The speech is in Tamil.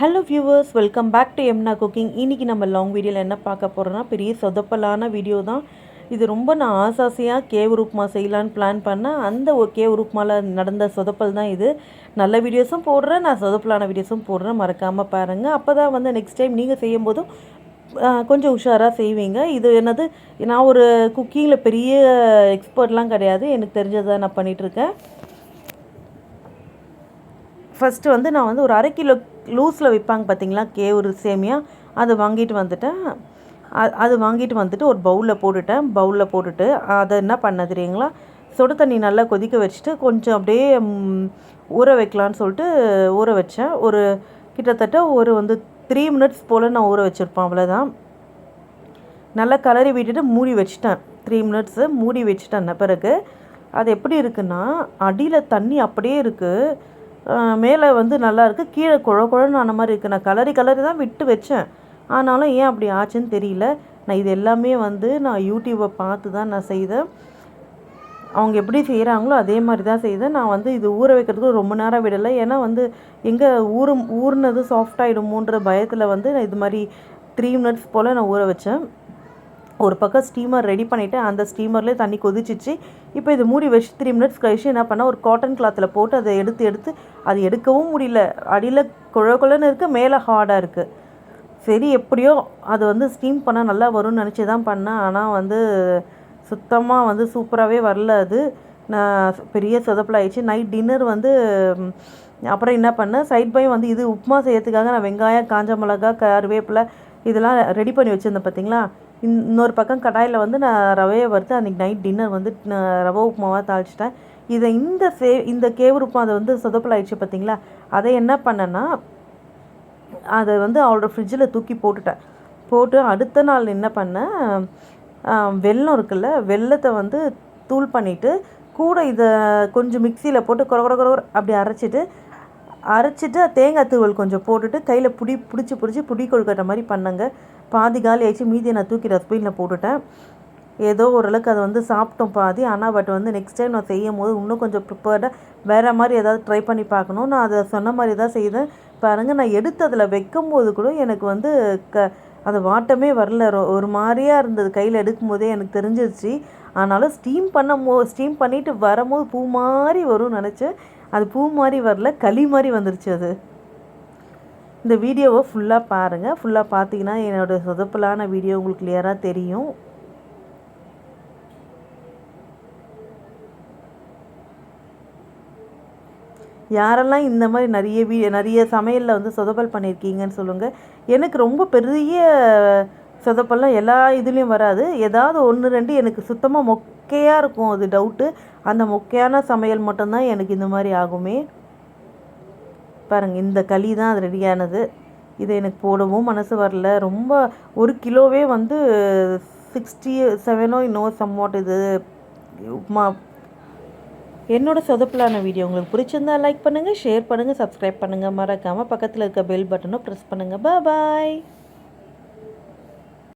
Hello viewers welcome back to எம்னா cooking இன்றைக்கி நம்ம லாங் வீடியோவில் என்ன பார்க்க போகிறோன்னா பெரிய சொதப்பலான வீடியோ தான். இது ரொம்ப நான் ஆசாசையாக கேவ் உப்புமா செய்யலான்னு பிளான் பண்ணேன் அந்த ஓ கேவ் உப்புமாவில் நடந்த சொதப்பல் தான் இது. நல்ல வீடியோஸும் போடுறேன் நான் சொதப்பலான வீடியோஸும் போடுறேன். மறக்காமல் பாருங்கள் அப்போ தான் வந்து நெக்ஸ்ட் டைம் நீங்கள் செய்யும் போதும் கொஞ்சம் உஷாராக செய்வீங்க. இது என்னது நான் ஒரு குக்கிங்கில் பெரிய எக்ஸ்பர்ட்லாம் கிடையாது. எனக்கு தெரிஞ்சதை நான் பண்ணிகிட்ருக்கேன் ஃபஸ்ட்டு வந்து நான் வந்து ஒரு அரை கிலோ லூஸில் விற்பாங்க பார்த்தீங்களா கேவுரு சேமியா. அதை வாங்கிட்டு வந்துட்டேன் அது வாங்கிட்டு வந்துட்டு ஒரு பவுலில் போட்டுட்டேன். பவுலில் போட்டுட்டு அதை என்ன பண்ண தெரியுங்களா? சுடு தண்ணி நல்லா கொதிக்க வச்சுட்டு கொஞ்சம் அப்படியே ஊற வைக்கலான்னு சொல்லிட்டு ஊற வச்சேன். ஒரு கிட்டத்தட்ட ஒரு வந்து த்ரீ மினிட்ஸ் போல் நான் ஊற வச்சுருப்பேன் அவ்வளோதான் நல்லா கலரி விட்டுட்டு மூடி வச்சிட்டேன். த்ரீ மினிட்ஸு மூடி வச்சிட்டேன் பிறகு. அது எப்படி இருக்குன்னா அடியில் தண்ணி அப்படியே இருக்குது மேலே வந்து நல்லா இருக்குது கீழே குழ குழன்னு ஆன மாதிரி இருக்குது நான் கலரி கலரி தான் விட்டு வச்சேன். ஆனாலும் ஏன் அப்படி ஆச்சுன்னு தெரியல. நான் இது எல்லாமே வந்து நான் யூடியூப்பை பார்த்து தான் நான் செய்தேன். அவங்க எப்படி செய்கிறாங்களோ அதே மாதிரி தான் செய்தேன். நான் வந்து இது ஊற வைக்கிறதுக்கு ரொம்ப நேரம் விடலை. ஏன்னா வந்து எங்கே ஊறும் ஊறினது சாஃப்ட் ஆகிடுமோன்ற பயத்தில் வந்து நான் இது மாதிரி த்ரீ மினிட்ஸ் போல் நான் ஊற வச்சேன். ஒரு பக்கம் ஸ்டீமர் ரெடி பண்ணிவிட்டு அந்த ஸ்டீமர்லேயே தண்ணி கொதிச்சிச்சு. இப்போ இது மூடி வச்சு த்ரீ மினிட்ஸ் கழிச்சு என்ன பண்ணால் ஒரு காட்டன் கிளாத்தில் போட்டு அதை எடுத்து எடுத்து அது எடுக்கவும் முடியல. அடியில் குழ குழன்னு இருக்குது மேலே ஹார்டாக இருக்குது சரி எப்படியோ அது வந்து ஸ்டீம் பண்ணால் நல்லா வரும்னு நினச்சி தான் பண்ணேன். ஆனால் வந்து சுத்தமாக வந்து சூப்பராகவே வரல அது. நான் பெரிய சொதப்பில் ஆயிடுச்சு. நைட் டின்னர் வந்து அப்புறம் என்ன பண்ணேன்? சைட் பை வந்து இது உப்புமா செய்யறதுக்காக நான் வெங்காயம் காஞ்ச மிளகா கருவேப்பிலை இதெல்லாம் ரெடி பண்ணி வச்சுருந்தேன் பார்த்தீங்களா இன்னொரு பக்கம் கடாயில் வந்து நான் ரவையை வறுத்து அன்றைக்கி நைட் டின்னர் வந்து நான் ரவை உப்புமாவாக தாளிச்சிட்டேன். இதை இந்த சே இந்த கேவுரு உப்புமா அதை வந்து சொதப்பல் ஆயிடுச்சு பார்த்தீங்களா? அதை என்ன பண்ணேன்னா அதை வந்து அவளோட ஃப்ரிட்ஜில் தூக்கி போட்டுட்டேன். போட்டு அடுத்த நாள் என்ன பண்ணேன் வெல்லம் இருக்குல்ல வெல்லத்தை வந்து தூள் பண்ணிவிட்டு கூட இதை கொஞ்சம் மிக்சியில் போட்டு கொர கொர கொர அப்படி அரைச்சிட்டு அரைச்சிட்டு தேங்காய் தூவல் கொஞ்சம் போட்டுட்டு கையில் புடி பிடிச்சி பிடிச்சி புடி கொழுக்கட்டை மாதிரி பண்ணேங்க. பாதி காலி ஆயிடுச்சு. மீதியை நான் தூக்கி டஸ்ட்பினில் போட்டுட்டேன். ஏதோ ஓரளவுக்கு அதை வந்து சாப்பிட்டோம் பாதி. ஆனால் பட் வந்து நெக்ஸ்ட் டைம் நான் செய்யும் போது இன்னும் கொஞ்சம் ப்ரிப்பேர்டாக வேறு மாதிரி ஏதாவது ட்ரை பண்ணி பார்க்கணும். நான் அதை சொன்ன மாதிரி தான் செய்தேன். பாருங்கள் நான் எடுத்து அதில் வைக்கும்போது கூட எனக்கு வந்து க அந்த வாட்டமே வரல. ஒரு மாதிரியாக இருந்தது. கையில் எடுக்கும் போதே எனக்கு தெரிஞ்சிருச்சு. ஆனாலும் ஸ்டீம் பண்ணும் போ ஸ்டீம் பண்ணிவிட்டு வரும்போது பூ மாதிரி வரும்னு நினச்சேன். அது பூ மாதிரி வரல களி மாதிரி வந்துருச்சு அது. இந்த வீடியோவை ஃபுல்லாக பாருங்கள் ஃபுல்லாக பார்த்தீங்கன்னா என்னோடய சொதப்பலான வீடியோ உங்களுக்கு கிளியராக தெரியும். யாரெல்லாம் இந்த மாதிரி நிறைய வீ நிறைய சமையலில் வந்து சொதப்பல் பண்ணியிருக்கீங்கன்னு சொல்லுங்கள் எனக்கு ரொம்ப பெரிய சொதப்பல்லாம் எல்லா இதுலேயும் வராது. ஏதாவது ஒன்று ரெண்டு எனக்கு சுத்தமாக மொக்கையாக இருக்கும் அது டவுட்டு அந்த மொக்கையான சமையல் மட்டும்தான் எனக்கு இந்த மாதிரி ஆகுமே. பாருங்கள் இந்த களி தான் அது ரெடியானது. இது எனக்கு போடவும் மனசு வரல. ரொம்ப ஒரு கிலோவே வந்து சிக்ஸ்டி செவனோ இன்னும் சம்வாட் இது. உப்மா. என்னோட சொதப்பலான வீடியோ உங்களுக்கு பிடிச்சிருந்தா லைக் பண்ணுங்கள் ஷேர் பண்ணுங்கள் சப்ஸ்கிரைப் பண்ணுங்கள் மறக்காமல் பக்கத்தில் இருக்க பெல் பட்டனும் ப்ரெஸ் பண்ணுங்கள் பாய்